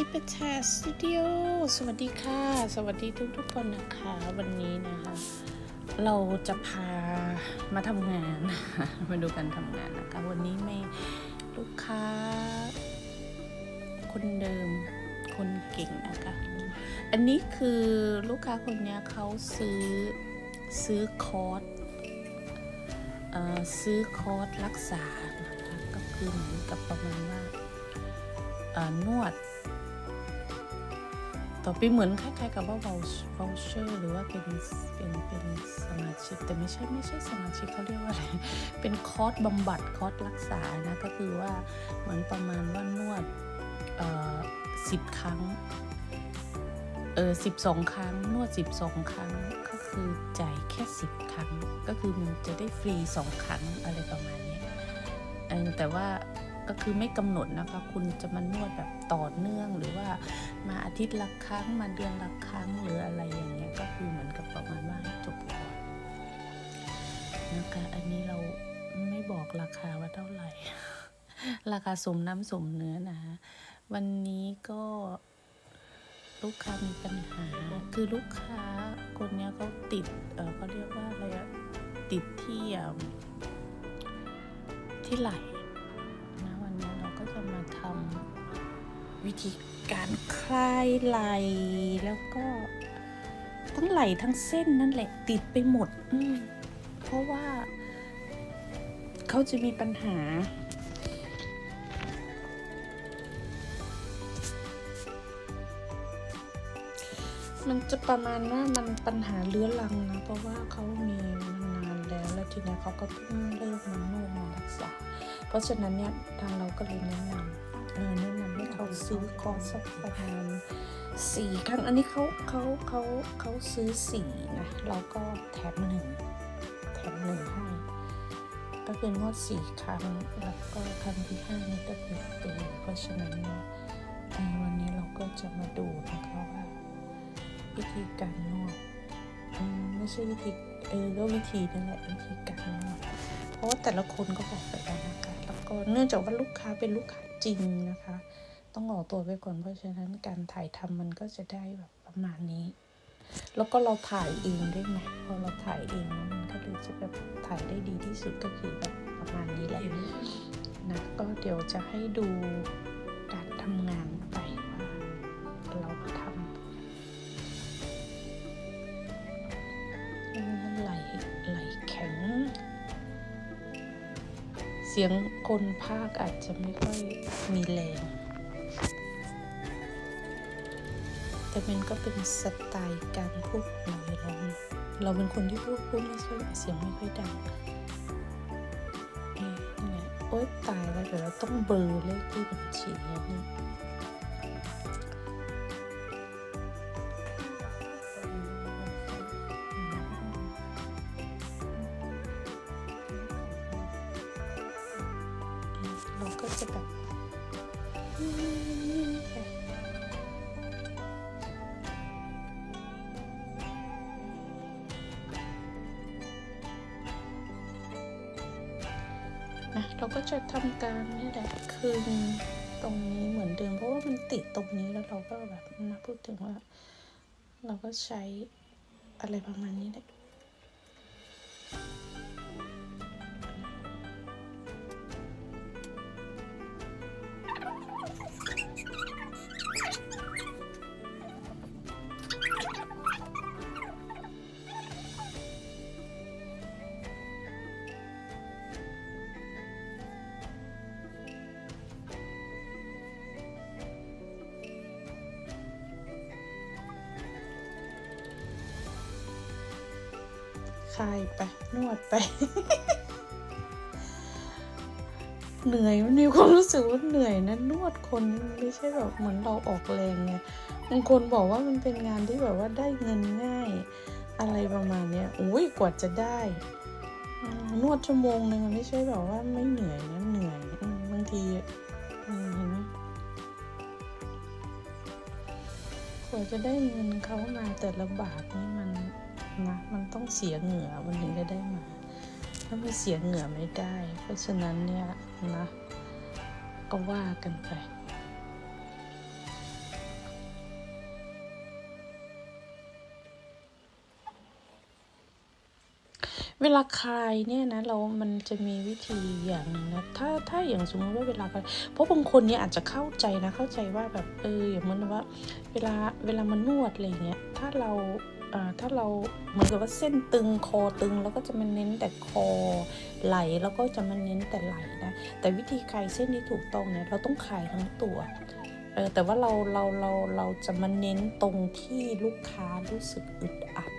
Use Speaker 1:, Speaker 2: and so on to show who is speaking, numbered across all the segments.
Speaker 1: จิปแทสตูดิโอสวัสดีค่ะ สวัสดีทุกทุกคนนะคะ วันนี้นะคะ เราจะพามาทำงาน มาดูการทำงานนะคะ วันนี้ไม่ลูกค้า คนเดิม คนเก่งนะคะ อันนี้คือลูกค้าคนนี้เขาซื้อซื้อคอร์สซื้อคอร์สรักษานะคะก็คือเหมือนกับประมาณว่านวด ต่อไปเหมือนคล้ายๆกับว่า voucher หรือว่าเป็นเป็นเป็นสมาชิกแต่ไม่ใช่ไม่ใช่สมาชิกเขาเรียกว่าอะไร เป็นคอร์สบำบัดคอร์สรักษานะก็คือว่าเหมือนประมาณว่านวดเอ่อสิบครั้งเออสิบสองครั้ง นวดสิบสองครั้งก็คือจ่ายแค่สิบครั้ง ก็คือมันจะได้ฟรีสองครั้งอะไรประมาณเนี้ยแต่ว่า ก็คือไม่กำหนดนะคะ คุณจะมานวดแบบต่อเนื่องหรือว่ามาอาทิตย์ละครั้งมาเดือนละครั้งหรืออะไรอย่างเงี้ยก็คือเหมือนกับประมาณว่าให้จบก่อนนะคะอันนี้เราไม่บอกราคาว่าเท่าไหร่ ราคาสมน้ำสมเนื้อนะวันนี้ก็ลูกค้ามีปัญหา คือลูกค้าคนนี้เขาติด เออเขาเรียกว่าอะไรอะติดที่ที่ไหล ทำวิธีการคลายไหล่แล้วก็ทั้งไหลทั้งเส้นนั่นแหละติดไปหมดอืมเพราะว่า เขาจะมีปัญหา มันจะประมาณว่ามันปัญหาเรื้อรังนะเพราะว่าเขามีมานานแล้วแล้วทีนี้เขาก็เพิ่งเริ่มมานวดมารักษา เพราะฉะนั้นเนี่ยทางเราก็เลยแนะนำเออแนะนำให้เขาซื้อคอร์สสักประมาณสี่ครั้งอันนี้เขาเขาเขาเขาซื้อสี่นะเราก็แถมหนึ่งแถมหนึ่งให้ก็คือนวดสี่ครั้งแล้วก็ครั้งที่ห้านี่ก็คือฟรีเพราะฉะนั้นเนี่ยวันนี้เราก็จะมาดูนะคะว่าวิธีการนวดไม่ใช่วิธีเออก็วิธีนั่นแหละวิธีการนวดเพราะว่าแต่ละคนก็บอกไปแล้วนะคะ ก็เนื่องจากว่าลูกค้าเป็นลูกค้าจริงนะคะ ต้องออกตัวไปก่อนเพราะฉะนั้นการถ่ายทำมันก็จะได้แบบประมาณนี้ แล้วก็เราถ่ายเองด้วยไงพอเราถ่ายเองมันก็เลยจะแบบถ่ายได้ดีที่สุดก็คือแบบประมาณนี้แหละนะก็เดี๋ยวจะให้ดูการทำงาน สียงคนภาคอาจจะไม่ค่อยมีแรง แต่มันก็เป็นสไตล์การพูดของเราอยู่แล้วเราเป็นคนที่พูดพูดไม่ค่อยเสียงไม่ค่อยดังเอ๊ะนี่แหละโอ๊ยตายแล้วเดี๋ยวเราต้องเบลอร์เลขที่บัญชีแล้วนี่เรา ก็จะแบบนะเราก็จะทำการนี่แหละคืนตรงนี้เหมือนเดิมเพราะว่ามันติดตรงนี้แล้วเราก็แบบนะพูดถึงว่า เราก็ใช้อะไรประมาณนี้แหละ คลายไป นวดไป เหนื่อยมันมีความรู้สึกว่าเหนื่อยนะนวดคนไม่ใช่แบบเหมือนเราออกแรงไงบางคนบอกว่ามันเป็นงานที่แบบว่าได้เงินง่าย อะไรประมาณเนี้ยอุ้ยกว่าจะได้ นวดชั่วโมงหนึ่งมันไม่ใช่แบบว่าไม่เหนื่อยนะเหนื่อยบางทีเห็นไหมกว่าจะได้เงินเขามาแต่ละบาทนี่มัน นะมันต้องเสียเหงื่อมันถึงจะได้มา ถ้าไม่เสียเหงื่อไม่ได้ เพราะฉะนั้นเนี่ยนะ ก็ว่ากันไปเวลาคลายเนี่ยนะเรา มันจะมีวิธีอย่างนึงนะ ถ้าถ้าอย่างสมมติว่าเวลาคลายเพราะบางคนเนี่ยอาจจะเข้าใจนะ เข้าใจว่าแบบเอออย่างมันว่า เวลาเวลามานวดอะไรเงี้ย ถ้าเรา ถ้าเราเหมือนกับว่าเส้นตึงคอตึงแล้วก็จะมาเน้นแต่คอไหลแล้วก็จะมาเน้นแต่ไหลนะ แต่วิธีคลายเส้นที่ถูกต้องเนี่ยเราต้องคลายทั้งตัวเออแต่ว่าเราเราเราเราจะมาเน้นตรงที่ลูกค้ารู้สึกอึดอัด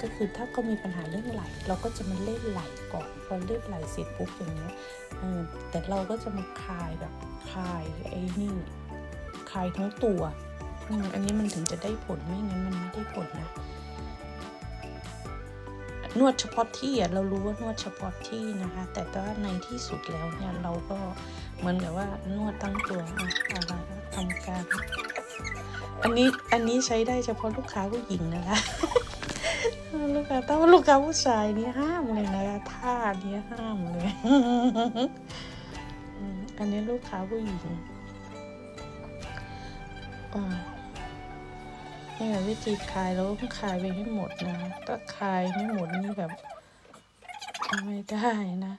Speaker 1: ก็คือถ้าเขามีปัญหาเรื่องไหล เราก็จะมาเล่นไหลก่อนพอเล่นไหลเสร็จปุ๊บอย่างเงี้ยเออแต่เราก็จะมาคลายแบบคลายไอ้นี่คลายทั้งตัวอันนี้มันถึงจะได้ผลไม่งั้นมันไม่ได้ผลนะ นวดเฉพาะที่อะเรารู้ว่านวดเฉพาะที่นะคะ แต่ว่าในที่สุดแล้วเนี่ยเราก็เหมือนกับว่านวดทั้งตัวอะไรทำการ อันนี้อันนี้ใช้ได้เฉพาะลูกค้าผู้หญิงนะคะลูกค้าถ้าว่าลูกค้าผู้ชายนี่ห้ามเลยนะคะท่านี้ห้ามเลยอันนี้ลูกค้าผู้หญิงอ่า นี่แบบวิธีคลายเราต้องคลายไปให้หมดนะ ถ้าคลายไม่หมดนี่แบบไม่ได้นะ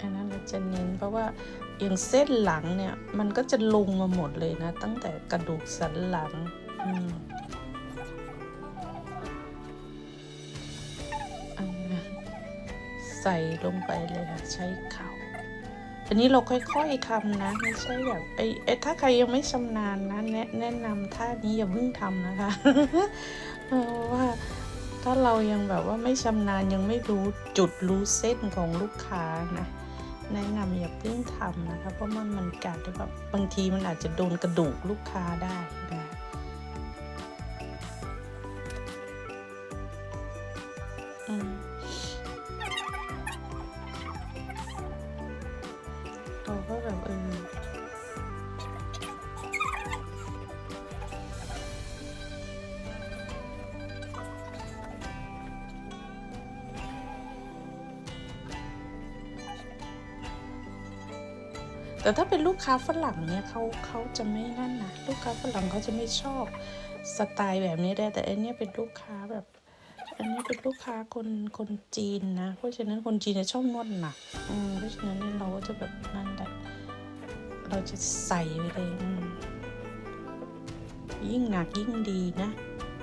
Speaker 1: อันนั้นเราจะเน้นเพราะว่าอย่างเส้นหลังเนี่ย มันก็จะลงมาหมดเลยนะ ตั้งแต่กระดูกสันหลัง อืมใส่ลงไปเลยนะใช้เข่า อันนี้เราค่อยๆทำนะ ไม่ใช่แบบไอ้ไอ้ถ้าใครยังไม่ชำนาญนะ แนะแนะนำท่านี้อย่าเพิ่งทำนะคะเพราะว่าถ้าเรายังแบบว่าไม่ชำนาญยังไม่รู้จุดรู้เส้นของลูกค้านะแนะนำอย่าเพิ่งทำนะคะ เพราะมันมันการที่แบบบางทีมันอาจจะโดนกระดูกลูกค้าได้นะ แต่ถ้าเป็นลูกค้าฝรั่งเนี่ยเขาเขาจะไม่นั่นนะลูกค้าฝรั่งเขาจะไม่ชอบสไตล์แบบนี้ได้ แต่อันนี้เป็นลูกค้าแบบ อันนี้เป็นลูกค้าคนคนจีนนะ เพราะฉะนั้นคนจีนจะชอบนวดหนักอืมเพราะฉะนั้นเนี่ยเราก็จะแบบนั่นแหละเราจะใส่ไปเลยยิ่งหนักยิ่งดีนะ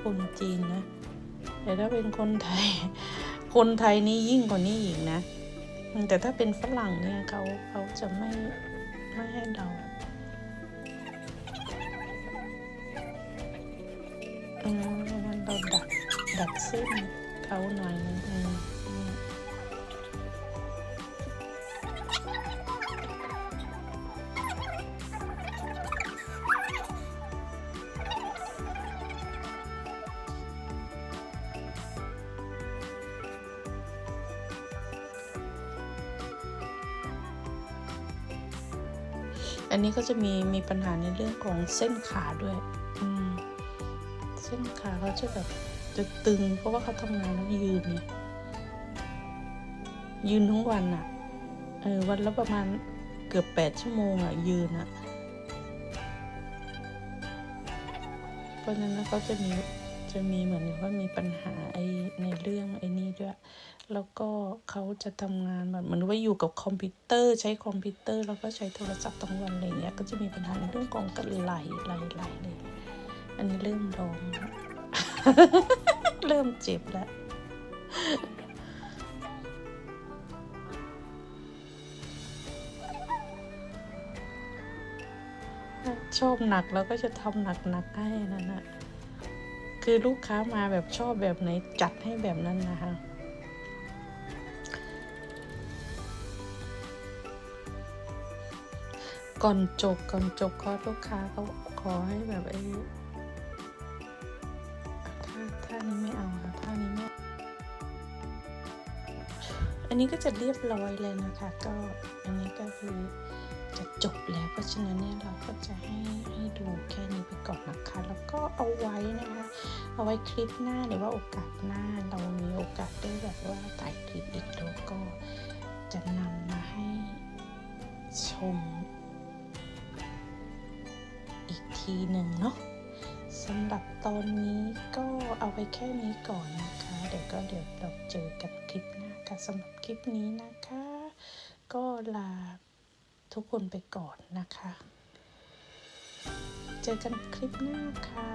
Speaker 1: คนจีนนะแต่ถ้าเป็นคนไทย คนไทยนี่ยิ่งกว่านี้อีกนะ แต่ถ้าเป็นฝรั่งเนี่ยเขาเขาจะไม่ ไม่ให้เราอืมงั้นเร อันนี้ก็จะมีมีปัญหาในเรื่องของเส้นขาด้วยอืมเส้นขาเขาจะแบบจะตึง เพราะว่าเขาทำงานแล้วยืนเนี่ยยืนทั้งวันอะ่ะเออวันละประมาณเกือบแปดชั่วโมงอะ่ะยืนอะ่ะเพราะฉะนั้นเขาจะมีจะมีเหมือนกับว่ามีปัญหาไอในเรื่องไอ้นี่ด้วย แล้วก็เขาจะทำงานแบบเหมือนว่าอยู่กับคอมพิวเตอร์ ใช้คอมพิวเตอร์ แล้วก็ใช้โทรศัพท์ทั้งวันอะไรเงี้ยก็จะมีปัญหาในเรื่องของกระไหลไหลไหลเลยอันนี้เริ่มร้องเริ่มเจ็บแล้วชอบหนักแล้วก็จะทำหนักๆให้นั่นนะคือลูกค้ามาแบบชอบแบบไหนจัดให้แบบนั้นนะคะ ก่อนจบก่อนจบก็ลูกค้าเขาขอให้แบบไอ้ท่าท่านี้ไม่เอาค่ะท่านี้ไม่อันนี้ก็จะเรียบร้อยเลยนะคะ ก็อันนี้ก็คือจะจบแล้วเพราะฉะนั้นเนี่ยเราก็จะให้ให้ดูแค่นี้ไปก่อนนะคะ แล้วก็เอาไว้นะคะ เอาไว้คลิปหน้าหรือว่าโอกาสหน้าเรามีโอกาสได้แบบว่าถ่ายคลิปอีกแล้วก็จะนำมาให้ชม ทีหนึ่งเนาะสำหรับตอนนี้ก็เอาไว้แค่นี้ก่อนนะคะ เดี๋ยวก็เดี๋ยวเราเจอกันคลิปหน้าค่ะสำหรับคลิปนี้นะคะ ก็ลาทุกคนไปก่อนนะคะ เจอกันคลิปหน้าค่ะ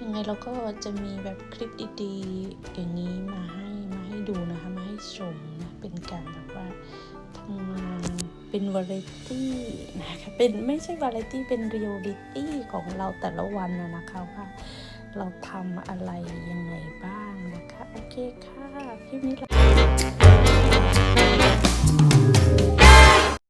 Speaker 1: ยังไงเราก็จะมีแบบคลิปดีๆ อย่างนี้มาให้มาให้ดูนะคะ มาให้ชมนะ เป็นการแบบว่า ทำงาเป็นวาไรตี้นะคะ เป็นไม่ใช่วาไรตี้ เป็นเรียลลิตี้ของเราแต่ละวันนะคะว่าเราทำอะไรยังไงบ้างนะคะ โอเคค่ะคลิปนี้